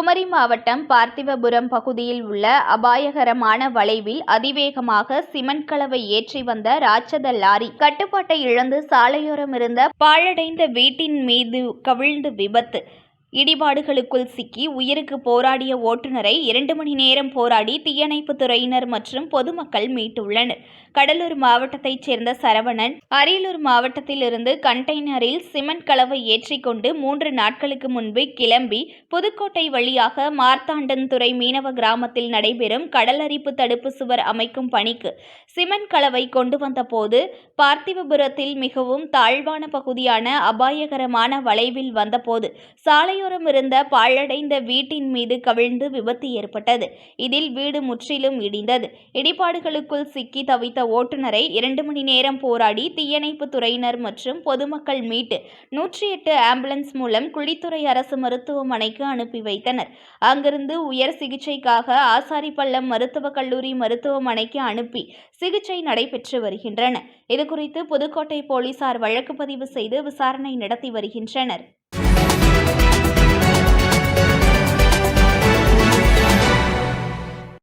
குமரி மாவட்டம் பார்த்திபபுரம் பகுதியில் உள்ள அபாயகரமான வளைவில் அதிவேகமாக சிமெண்ட் கலவை ஏற்றி வந்த ராட்சத லாரி கட்டுப்பாட்டை இழந்து சாலையோரம் இருந்த பாழடைந்த வீட்டின் மீது கவிழ்ந்து விபத்து. இடிபாடுகளுக்குள் சிக்கி உயிருக்கு போராடிய ஓட்டுநரை இரண்டு மணி நேரம் போராடி தீயணைப்புத் துறையினர் மற்றும் பொதுமக்கள் மீட்டுள்ளனர். கடலூர் மாவட்டத்தைச் சேர்ந்த சரவணன் அரியலூர் மாவட்டத்தில் இருந்து கண்டெய்னரில் சிமெண்ட் கலவை ஏற்றிக்கொண்டு மூன்று நாட்களுக்கு முன்பு கிளம்பி புதுக்கோட்டை வழியாக மார்த்தாண்டன்துறை மீனவ கிராமத்தில் நடைபெறும் கடலரிப்பு தடுப்பு சுவர் அமைக்கும் பணிக்கு சிமெண்ட் கலவை கொண்டு வந்தபோது பார்த்திபபுரத்தில் மிகவும் தாழ்வான பகுதியான அபாயகரமான வளைவில் வந்தபோது சாலையோரம் இருந்த பாழடைந்த வீட்டின் மீது கவிழ்ந்து விபத்து ஏற்பட்டது. இதில் வீடு முற்றிலும் இடிந்தது. இடிபாடுகளுக்குள் சிக்கி தவித்த ஓட்டுநரை இரண்டு மணி நேரம் போராடி தீயணைப்பு துறையினர் மற்றும் பொதுமக்கள் மீட்டு நூற்றி எட்டு ஆம்புலன்ஸ் மூலம் குழித்துறை அரசு மருத்துவமனைக்கு அனுப்பி வைத்தனர். அங்கிருந்து உயர் சிகிச்சைக்காக ஆசாரிப்பள்ளம் மருத்துவக் கல்லூரி மருத்துவமனைக்கு அனுப்பி சிகிச்சை நடைபெற்று வருகின்றன. இதுகுறித்து புதுக்கோட்டை போலீசார் வழக்கு பதிவு செய்து விசாரணை நடத்தி வருகின்றனர்.